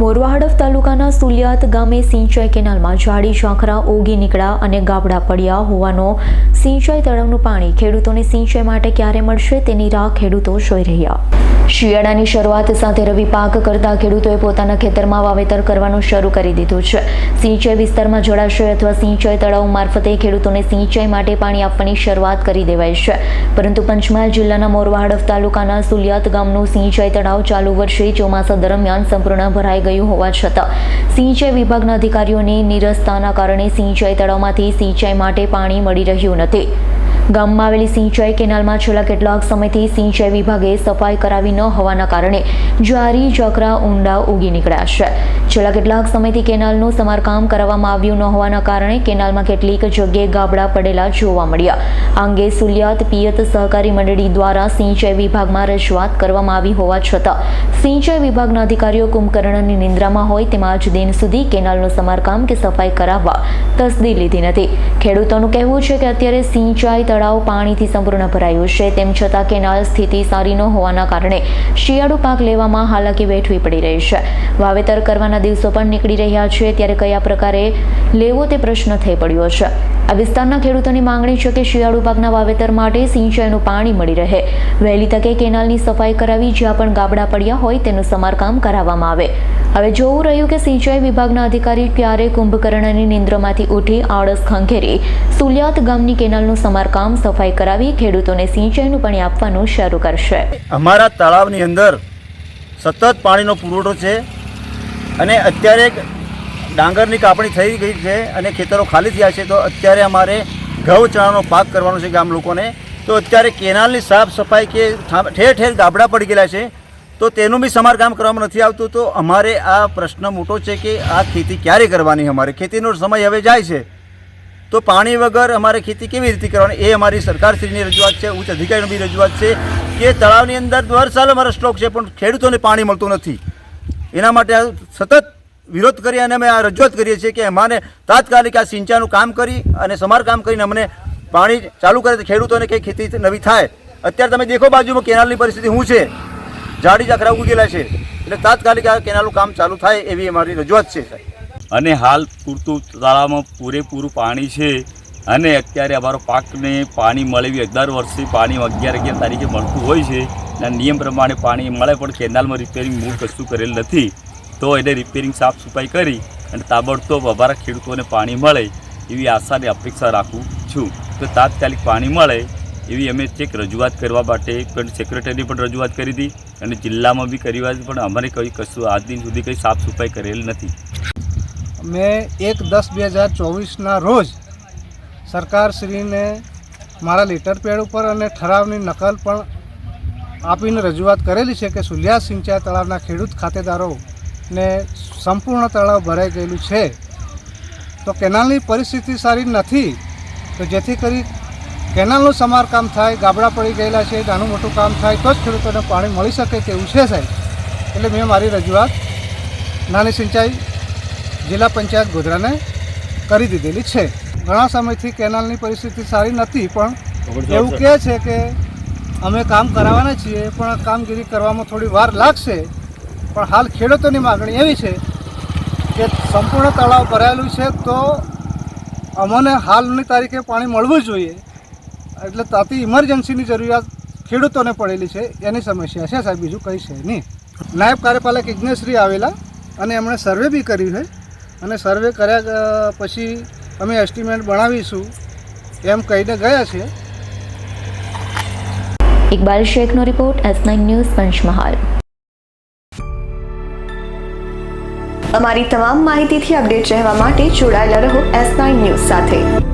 મોરવા હડફ તાલુકાના સુલિયાત ગામે સિંચાઈ કેનાલમાં ઝાડી, ઝાંખરા ઓગી નીકળ્યા અને ગાબડા પડ્યા હોવાનો સિંચાઈ તળાવનું પાણી ખેડૂતોને સિંચાઈ માટે ક્યારે મળશે તેની રાહ ખેડૂતો જોઈ રહ્યા. શિયાળાની શરૂઆત સાથે રવિ પાક કરતા ખેડૂતોએ પોતાના ખેતરમાં વાવેતર કરવાનું શરૂ કરી દીધું છે. સિંચાઈ વિસ્તારમાં જળાશય અથવા સિંચાઈ તળાવ મારફતે ખેડૂતોને સિંચાઈ માટે પાણી આપવાની શરૂઆત કરી દેવાય છે. પરંતુ પંચમહાલ જિલ્લાના મોરવા હડફ તાલુકાના સુલિયાત ગામનું સિંચાઈ તળાવ ચાલુ વર્ષે ચોમાસા દરમિયાન સંપૂર્ણ ભરાઈ ગયું હોવા છતાં સિંચાઈ વિભાગના અધિકારીઓની નિરસતાના કારણે સિંચાઈ તળાવમાંથી સિંચાઈ માટે પાણી મળી રહ્યું નથી. ગામમાં આવેલી સિંચાઈ કેનાલમાં છેલ્લા કેટલાક સમયથી સિંચાઈ વિભાગે સફાઈ કરાવી ન હોવાના કારણે જારી જકરા ઊંડા ઉગી નીકળ્યા છે. છેલ્લા કેટલાક સમયથી કેનાલનું સમારકામ કરાવવામાં આવ્યું ન હોવાના કારણે કેનાલમાં કેટલીક જગ્યાએ ગાબડા પડેલા જોવા મળ્યા. અંગે સુલિયાત પિયત સહકારી મંડળી દ્વારા સિંચાઈ વિભાગમાં રજૂઆત કરવામાં આવી હોવા છતાં સિંચાઈ વિભાગના અધિકારીઓ કુંભકર્ણની નિંદ્રામાં હોય તેમાં આજ દિન સુધી કેનાલનું સમારકામ કે સફાઈ કરાવવા તસદી લીધી નથી. ખેડૂતોનું કહેવું છે કે અત્યારે સિંચાઈ તળાવ પાણીથી સંપૂર્ણ ભરાયું છે. તેમ છતાં કેનાલ સ્થિતિ સારી ન હોવાના કારણે શિયાળુ પાક લેવામાં હાલાકી વેઠવી પડી રહી છે. વાવેતર કરવાના દિવસો પણ નીકળી રહ્યા છે. ત્યારે કયા પ્રકારે લેવો તે પ્રશ્ન થઈ પડ્યો છે. આ વિસ્તારના ખેડૂતોની માંગણી છે કે શિયાળુ પાકના વાવેતર માટે સિંચાઈનું પાણી મળી રહે. વહેલી તકે કેનાલની સફાઈ કરાવી જ્યાં પણ ગાબડા પડ્યા હોય તેનું સમારકામ કરાવવામાં આવે. હવે જોવું રહ્યું કે સિંચાઈ વિભાગના અધિકારી ક્યારે કુંભકર્ણની નિંદ્રમાંથી ઉઠી આળસ ખંખેરી સુલિયાત ગામની કેનાલનું સમારકામ સફાઈ કરાવી ખેડૂતોને સિંચાઈનું પાણી આપવાનું શરૂ કરશે. અમારા તળાવની અંદર સતત પાણીનો પુરવઠો છે અને અત્યારે ડાંગરની કાપણી થઈ ગઈ છે અને ખેતરો ખાલી થયા છે, તો અત્યારે અમારે ઘઉં ચણાનો પાક કરવાનો છે ગામ લોકોને. તો અત્યારે કેનાલની સાફ સફાઈ કે ઠેર ઠેર ગાબડા પડી ગયેલા છે, તો તેનું બી સમારકામ કરવામાં નથી આવતું. તો અમારે આ પ્રશ્ન મોટો છે કે આ ખેતી ક્યારે કરવાની? અમારે ખેતીનો સમય હવે જાય છે. તો પાણી વગર અમારે ખેતી કેવી રીતે કરવાની? એ અમારી સરકારશ્રીની રજૂઆત છે, ઉચ્ચ અધિકારીની બી રજૂઆત છે કે તળાવની અંદર દર સાલ અમારો સ્ટોક છે, પણ ખેડૂતોને પાણી મળતું નથી. એના માટે સતત વિરોધ કરી અને અમે આ રજૂઆત કરીએ છીએ કે અમારે તાત્કાલિક આ સિંચાઈનું કામ કરી અને સમારકામ કરીને અમને પાણી ચાલુ કરે તો ખેડૂતોને કંઈ ખેતી નવી થાય. અત્યારે તમે દેખો બાજુમાં કેનાલની પરિસ્થિતિ શું છે? જાડી જાખરા ઉગી ગયેલા છે. એટલે તાત્કાલિક આ કેનાલનું કામ ચાલુ થાય એવી અમારી રજૂઆત છે, સાહેબ. અને હાલ પૂરતું તળાવમાં પૂરેપૂરું પાણી છે અને અત્યારે અમારો પાકને પાણી મળે એવી દર વર્ષથી પાણી અગિયાર અગિયાર તારીખે મળતું હોય છે. અને નિયમ પ્રમાણે પાણી મળે પણ કેનાલમાં રિપેરિંગ મૂળ કશું કરેલ નથી. તો એને રિપેરિંગ સાફ સફાઈ કરી અને તાબડતોબ અમારા ખેડૂતોને પાણી મળે એવી આશા અને અપેક્ષા રાખું છું. તો તાત્કાલિક પાણી મળે એવી અમે ચેક રજૂઆત કરવા માટે પણ સેક્રેટરીની પણ રજૂઆત કરી હતી અને જિલ્લામાં બી કરી પણ અમારે કંઈ કશું આજ દિન સુધી કંઈ સાફ સફાઈ કરેલ નથી. મેં એક દસ બે હજાર ચોવીસના રોજ સરકારશ્રીને મારા લેટર પેડ ઉપર અને ઠરાવની નકલ પણ આપીને રજૂઆત કરેલી છે કે સુલિયા સિંચાઈ તળાવના ખેડૂત ખાતેદારોને સંપૂર્ણ તળાવ ભરાઈ ગયેલું છે. તો કેનાલની પરિસ્થિતિ સારી નથી, તો જેથી કરી કેનાલનું સમારકામ થાય, ગાબડા પડી ગયેલા છે, નાનું મોટું કામ થાય, તો જ ખેડૂતોને પાણી મળી શકે તેવું છે સાહેબ. એટલે મેં મારી રજૂઆત નાની સિંચાઈ જિલ્લા પંચાયત ગોધરાને કરી દીધેલી છે. ઘણા સમયથી કેનાલની પરિસ્થિતિ સારી નથી પણ એવું કહે છે કે અમે કામ કરાવવાના છીએ પણ કામગીરી કરવામાં થોડી વાર લાગશે. પણ હાલ ખેડૂતોની માગણી એવી છે કે સંપૂર્ણ તળાવ ભરાયેલું છે તો અમને હાલની તારીખે પાણી મળવું જોઈએ. એટલે તાતી ઇમરજન્સીની જરૂરિયાત ખેડૂતોને પડેલી છે એની સમસ્યા છે સાહેબ બીજું કંઈ છે નહીં. નાયબ કાર્યપાલક ઇજ્ઞેશ્રી આવેલા અને એમણે સર્વે બી કર્યું છે. અને સર્વે કર્યા પછી અમે એસ્ટિમેટ બનાવીશું એમ કહીને ગયા છે Iqbal શેખનો report S nine news Panchmahal. અમારી તમામ માહિતીથી અપડેટ રહેવા માટે જોડાયેલા રહો એસ નાઇન ન્યૂઝ સાથે.